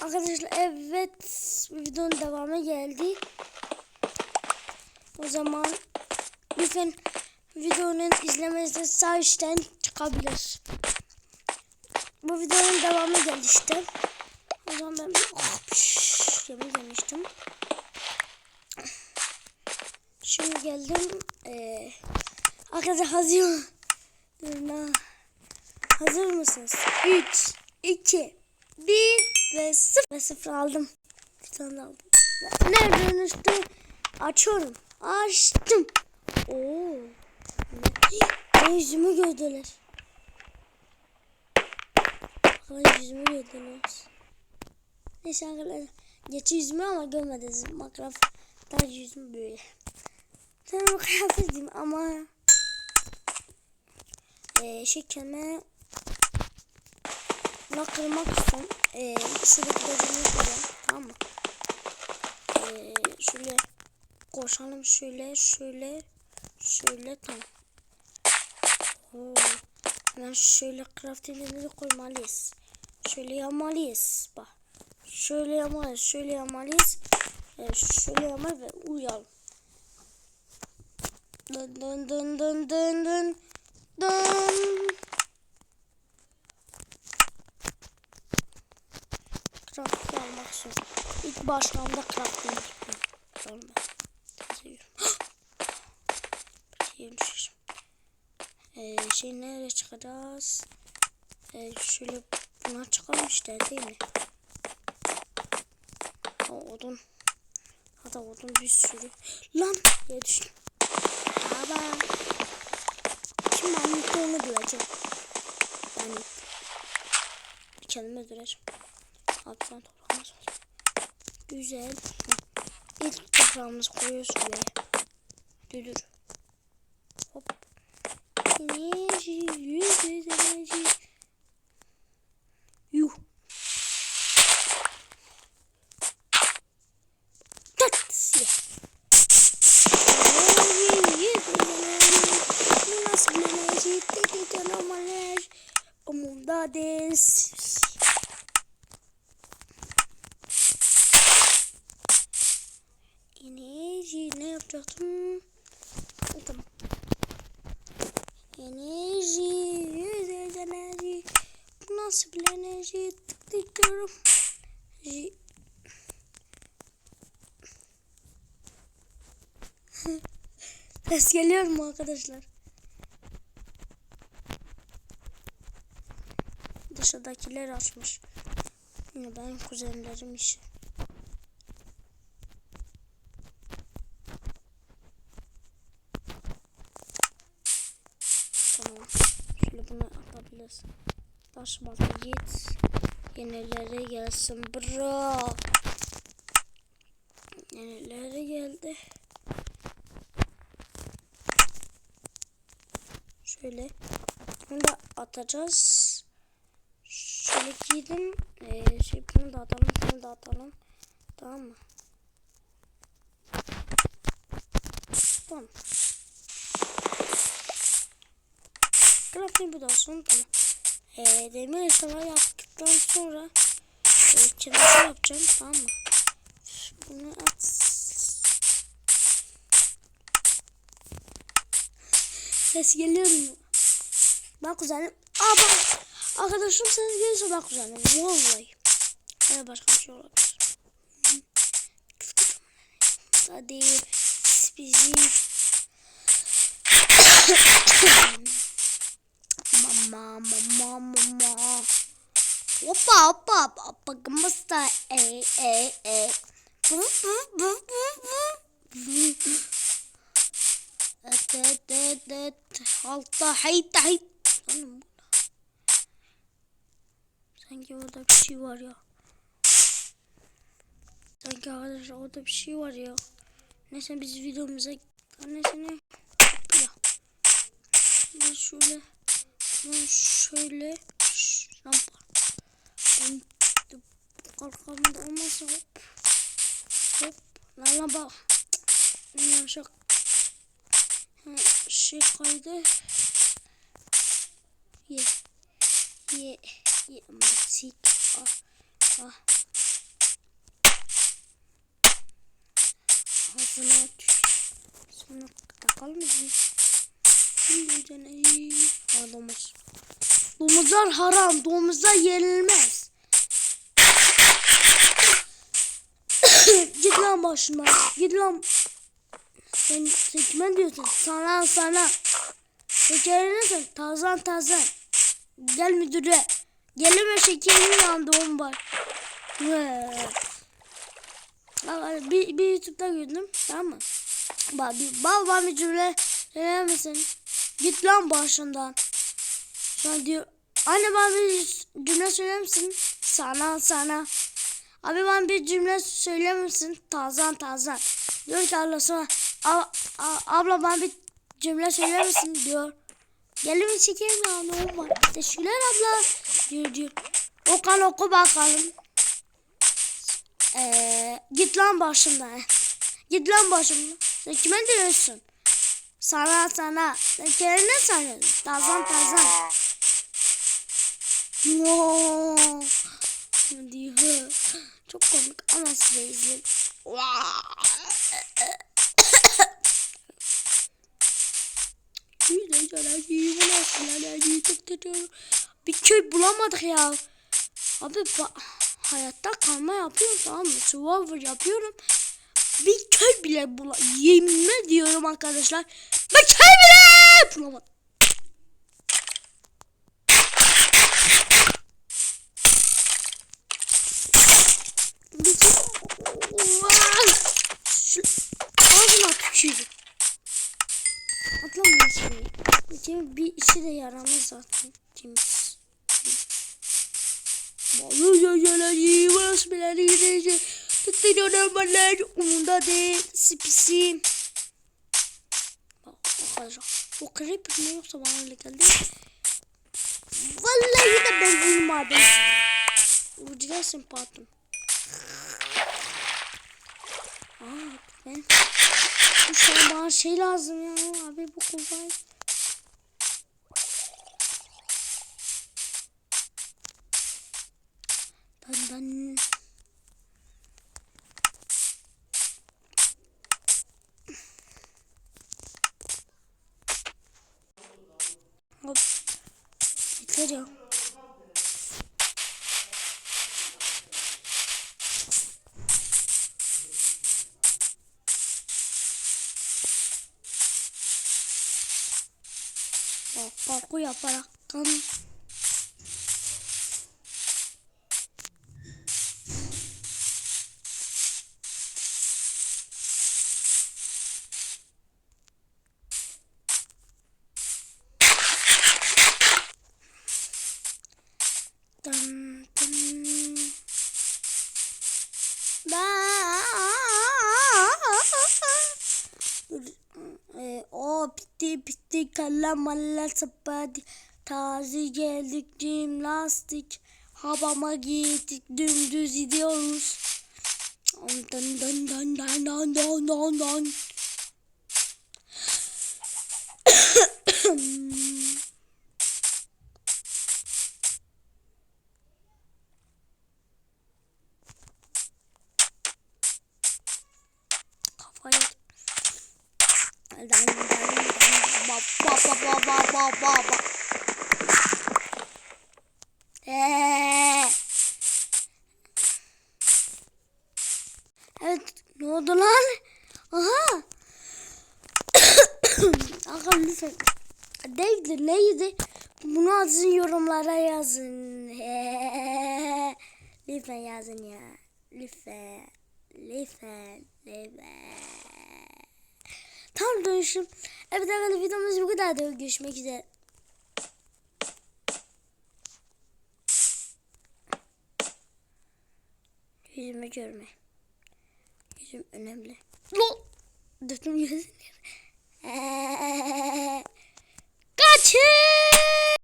Arkadaşlar evet videonun devamı geldi. O zaman lütfen videonun izlemesi sağ üstten çıkabilir. Bu videonun devamı geldi işte. O zaman ben bir oh, pş, yemek yemiştim. Şimdi geldim. Ee, arkadaşlar hazır. Hazır mısınız? 3, 2, 1 ve 0. Ve 0 aldım. Bir tane aldım. Nereden üstü? Açıyorum. Açtım. Oo. Yüzümü gördüler. Arkadaşlar yüzümü gördüler. Neyse arkadaşlar. Geçi yüzümü ama görmediniz. Minecraft sadece yüzüm böyle. Tamam kıyafetim ama e, şey buna kırmak istiyorum. E, şuradaki dediğimi kırıyorum. Tamam mı? E, şöyle koşalım şöyle şöyle şöyle tamam. Oo. Hemen şöyle crafting'imizi koymalıyız. Şöyle yapmalıyız. Bak. Şöyle yapmalıyız. Şöyle yapmalıyız. E, şöyle yapmalıyız ve uyuyalım. Dın dın dın dın dın dın dın. Craft almak için ilk başlamda. Sonra seviyorum. Yemişim. Ee, şey nereye çıkacağız? Ee, şöyle buna çıkalım işte değil mi? O odun. Hatta odun bir sürü. Lan diye düştüm. Baba. Ben mutlu onu bulacağım. Yani kendimi öldüreceğim. Sen toprağımız var. Güzel. İlk toprağımızı koyuyoruz buraya. Düdür. Hop. Enerji. Yüz yüz enerji. Yuh. Tat. Yeah. Nasıl bir enerji? Dedi canım enerji. Umumda des. Yapacaktım? Tamam. Enerji, yüz enerji. Bu nasıl bir enerji? Tık tık diyorum. Enerji. Ses geliyor mu arkadaşlar? Dışarıdakiler açmış. Yine benim kuzenlerim işi. Atabiliriz. Taşmadı git. Yenilere gelsin bro. Yenilere geldi. Şöyle. Bunu da atacağız. Şöyle giydim. Ee, şey bunu da atalım. Bunu da atalım. Tamam mı? Tamam. Grafiği bu da olsun. Tamam. Ee, demir eşyaları yaptıktan sonra e, çamaşır yapacağım. Tamam mı? Bunu at. Ses geliyor mu? Bak kuzenim. Aa bak. Arkadaşım ses gelirse bak kuzenim. Vallahi. Ya başka bir şey olabilir. Hadi. Bizi. Mama mama mama. Hoppa hoppa hoppa gımısta. E e e. Evet evet evet evet. Altta hayta hayt. Oğlum, Sanki orada bir şey var ya. Sanki arkadaşlar orada bir şey var ya. Neyse biz videomuza neyse ne ya. Şöyle şunu şöyle rampa. Arkamda olmazsa hop. Hop. Lan rampa. Yavşak. Şey kaydı. Ye. Ye. Ye. Matik. Ah. Ah. Ağzına tüş. Sana takalım mı? Şimdi deneyim. Ha domuz. Domuzlar haram. Domuzlar yenilmez. Git lan başından. Git lan. Sen, sen diyorsun? Sana sana. Şekerini Tazan tazan. Gel müdüre. Geleme şekerin yandı on var. Bir, bir YouTube'da gördüm. Tamam mı? Bak bir baba cümle söyler misin? Git lan başından. An diyor. Anne bana bir cümle söyler misin? Sana sana. Abi bana bir cümle söyler misin? Tazan tazan. Diyor ki ablasına. "A- a- Abla bana bir cümle söyler misin? Diyor. Gelin çekelim ya ne var? Teşekkürler abla. Diyor diyor. Okan oku bakalım. Ee, git lan başımdan. Git lan başımdan. Sen kime diyorsun? Sana sana. Kendine sanıyorsun. Tazan tazan. No. Diyor. Çok komik ama size izleyin. Bir köy bulamadık ya. Abi hayatta kalma yapıyorum tamam mı? Survivor yapıyorum. Bir köy bile bula yemin ediyorum arkadaşlar. Bir köy bile bulamadım. Ağzına tükürdüm. Atlamıyor. Cem bir işe de yaramaz zaten. Cemiz. Bağlıyacaları basmeleri gidecek. Tutuyor ömerler umunda değil. Sipisi. Arkadaşlar. O creeper mi yoksa bana öyle geldi. Vallahi de ben uyumadım. Ucuyasın patron. Aa ben şu an bana şey lazım ya. Abi bu kolay. Dan dan. 때려. 어, 바꾸야, 바라. 음. Bitti bitti kalla malla sapadi taze geldik jimnastik havama gittik dümdüz gidiyoruz. Dın dın dın dın kafayı Dan dan dan ba ba ba ba ba ba ba ba. Eee. Evet ne oldu lan? Aha. Aga lütfen. Değildi neydi? Bunu azın yorumlara yazın. Lütfen yazın ya. Lütfen. Lütfen. Lütfen. Tam dönüşüm. Evet arkadaşlar videomuz bu kadar da görüşmek üzere. Yüzümü görme. Yüzüm önemli. Lo! Döktüm yüzüm. Kaçın!